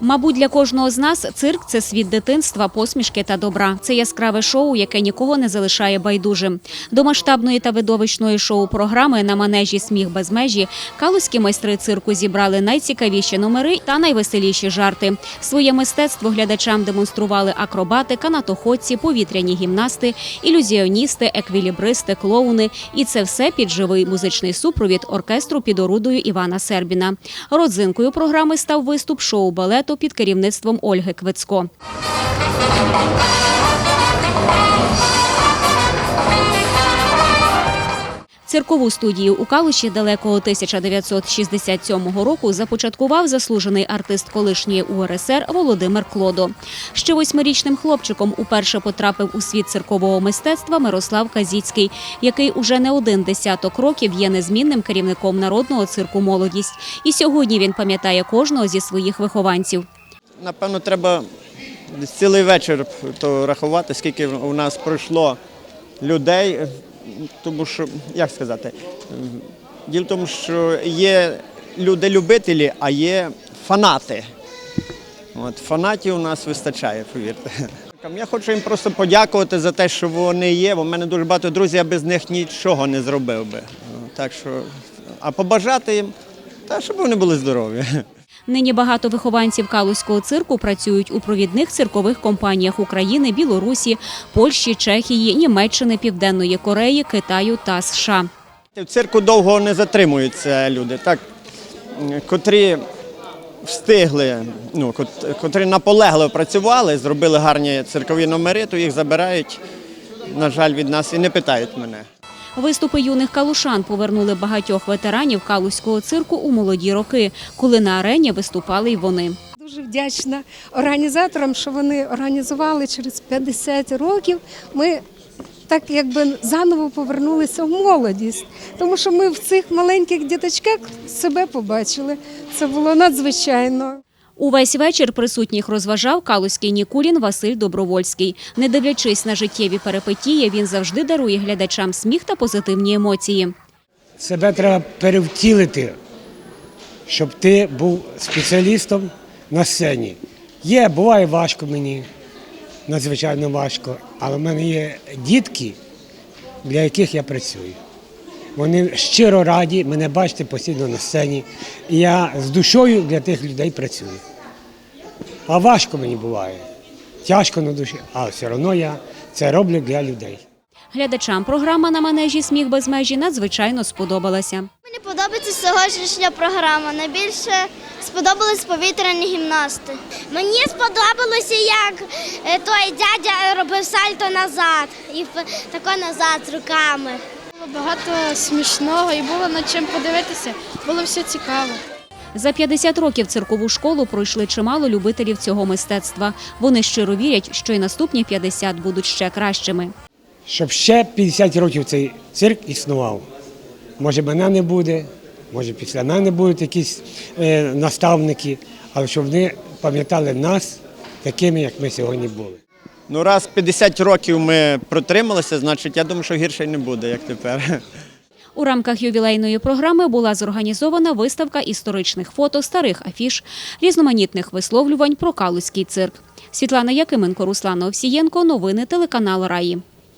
Мабуть, для кожного з нас цирк це світ дитинства, посмішки та добра. Це яскраве шоу, яке нікого не залишає байдужим. До масштабної та видовищної шоу-програми на манежі Сміх без межі калузькі майстри цирку зібрали найцікавіші номери та найвеселіші жарти. Своє мистецтво глядачам демонстрували акробати, канатоходці, повітряні гімнасти, ілюзіоністи, еквілібристи, клоуни. І це все під живий музичний супровід оркестру під орудою Івана Сербіна. Родзинкою програми став виступ шоу балету під керівництвом Ольги Квицько. Циркову студію у Калуші далекого 1967 року започаткував заслужений артист колишньої УРСР Володимир Клодо. Ще восьмирічним хлопчиком уперше потрапив у світ циркового мистецтва Мирослав Казіцький, який уже не один десяток років є незмінним керівником народного цирку Молодість. І сьогодні він пам'ятає кожного зі своїх вихованців. Напевно, треба цілий вечір то рахувати, скільки у нас пройшло людей. Тому що, як сказати, діло в тому, що є люди-любителі, а є фанати. От, фанатів у нас вистачає, повірте. Я хочу їм просто подякувати за те, що вони є, бо в мене дуже багато друзів, я без них нічого не зробив би. Так що, а побажати їм, та щоб вони були здорові. Нині багато вихованців Калузького цирку працюють у провідних циркових компаніях України, Білорусі, Польщі, Чехії, Німеччини, Південної Кореї, Китаю та США. В цирку довго не затримуються люди, так, котрі встигли, ну, кот- котрі наполегливо працювали, зробили гарні циркові номери, то їх забирають, на жаль, від нас і не питають мене. Виступи юних калушан повернули багатьох ветеранів Калузького цирку у молоді роки, коли на арені виступали й вони. Дуже вдячна організаторам, що вони організували через 50 років. Ми так якби заново повернулися в молодість, тому що ми в цих маленьких діточках себе побачили. Це було надзвичайно. Увесь вечір присутніх розважав калузький Нікулін Василь Добровольський. Не дивлячись на життєві перипетії, він завжди дарує глядачам сміх та позитивні емоції. Себе треба перевтілити, щоб ти був спеціалістом на сцені. Є, буває важко мені, надзвичайно важко, але в мене є дітки, для яких я працюю. Вони щиро раді мене бачити постійно на сцені. І я з душою для тих людей працюю. А важко мені буває. Тяжко на душі, але все одно я це роблю для людей. Глядачам програма на манежі Сміх без межі надзвичайно сподобалася. Мені подобається сьогоднішня програма. Найбільше сподобались повітряні гімнасти. Мені сподобалося, як е, той дядя робив сальто назад і тако назад з руками. Було багато смішного і було над чим подивитися. Було все цікаво. За 50 років циркову школу пройшли чимало любителів цього мистецтва. Вони щиро вірять, що й наступні 50 будуть ще кращими. щоб ще 50 років цей цирк існував. Може, мене не буде, може, після мене будуть якісь е, наставники, але щоб вони пам'ятали нас такими, як ми сьогодні були. Ну, раз 50 років ми протрималися, значить, я думаю, що гірше не буде, як тепер. У рамках ювілейної програми була зорганізована виставка історичних фото, старих афіш, різноманітних висловлювань про Калузький цирк. Світлана Якименко, Руслана Овсієнко. Новини телеканал Раї.